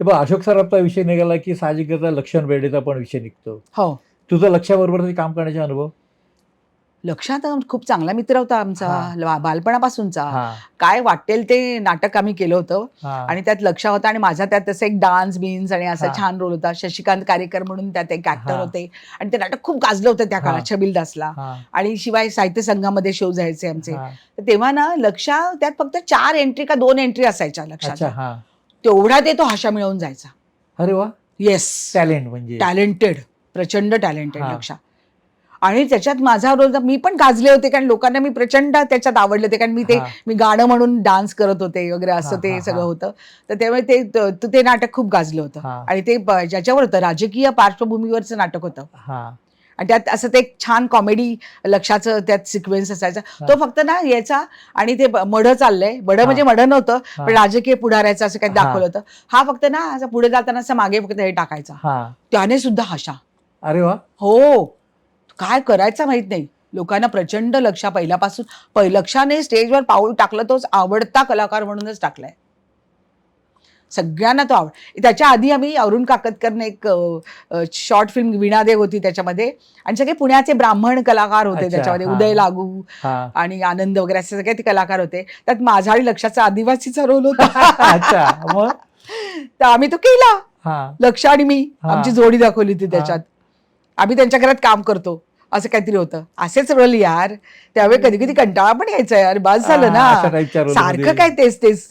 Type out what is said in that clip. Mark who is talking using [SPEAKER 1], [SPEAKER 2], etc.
[SPEAKER 1] बघ अशोक सराफचा विषय निघाला की साहजिकच लक्षण बेर्डेचा पण विषय निघतो.
[SPEAKER 2] हो.
[SPEAKER 1] तुझं लक्षाबरोबर काम करण्याचे अनुभव?
[SPEAKER 2] लक्षात खूप चांगला मित्र होता आमचा बालपणापासूनचा. काय वाटेल ते नाटक आम्ही केलं होतं. आणि त्यात लक्ष होता आणि माझा त्यात तसं एक डान्स बिन्स आणि असा. छान रोल होता. शशिकांत कारेकर म्हणून त्यात एक ऍक्टर. होते. आणि ते नाटक खूप गाजलं होतं त्या. काळात छबिलदासला आणि शिवाय साहित्य संघामध्ये शो जायचे आमचे. तर तेव्हा ना लक्षा त्यात फक्त चार एंट्री का दोन एंट्री असायच्या लक्षात. तेवढा ते तो हशा मिळवून जायचा.
[SPEAKER 1] अरे वा.
[SPEAKER 2] येस
[SPEAKER 1] टॅलेंट म्हणजे?
[SPEAKER 2] टॅलेंटेड प्रचंड टॅलेंटेड
[SPEAKER 1] हा.
[SPEAKER 2] लक्षा आणि त्याच्यात माझा रोल मी पण गाजले होते कारण लोकांना मी प्रचंड त्याच्यात आवडले होते कारण मी ते
[SPEAKER 1] हा.
[SPEAKER 2] मी गाणं म्हणून डान्स करत होते वगैरे असं
[SPEAKER 1] हा,
[SPEAKER 2] ते
[SPEAKER 1] हा,
[SPEAKER 2] सगळं. होतं. तर त्यामुळे ते त- ते नाटक खूप गाजलं होतं.
[SPEAKER 1] हा.
[SPEAKER 2] आणि ते ब- ज्याच्यावर होतं राजकीय पार्श्वभूमीवरचं नाटक होतं.
[SPEAKER 1] हा.
[SPEAKER 2] आणि त्यात असं ते एक छान कॉमेडी लक्षाचं त्यात सिक्वेन्स असायचा. तो फक्त ना याचा आणि ते मढं चाललंय. मढं म्हणजे मढं नव्हतं. पण राजकीय पुढाऱ्याचं असं काही. दाखवलं होतं. हा फक्त ना असं पुढे जाताना असं मागे फक्त हे टाकायचा.
[SPEAKER 1] हा.
[SPEAKER 2] त्याने सुद्धा हशा.
[SPEAKER 1] अरे वा.
[SPEAKER 2] हो. काय करायचं माहीत नाही. लोकांना प्रचंड लक्षा पहिल्यापासून पहि- लक्षाने स्टेजवर पाऊल टाकलं तोच आवडता कलाकार म्हणूनच टाकलाय. सगळ्यांना तो आवड त्याच्या आधी आम्ही अरुण काकतकरने एक शॉर्ट फिल्म विणादेव होती त्याच्यामध्ये. आणि सगळे पुण्याचे ब्राह्मण कलाकार होते त्याच्यामध्ये. उदय लागू आणि आनंद वगैरे असे सगळे ते कलाकार होते. त्यात माझा आणि लक्षाचा आदिवासीचा रोल होता. तर आम्ही तो केला. लक्ष आणि मी. आमची जोडी दाखवली होती त्याच्यात. आम्ही त्यांच्या घरात काम करतो. असं काहीतरी होतं. असेच रोल यार. त्यावेळी कधी कधी कंटाळा पण यायचा यार. बस झालं ना. सारखं काय तेच तेच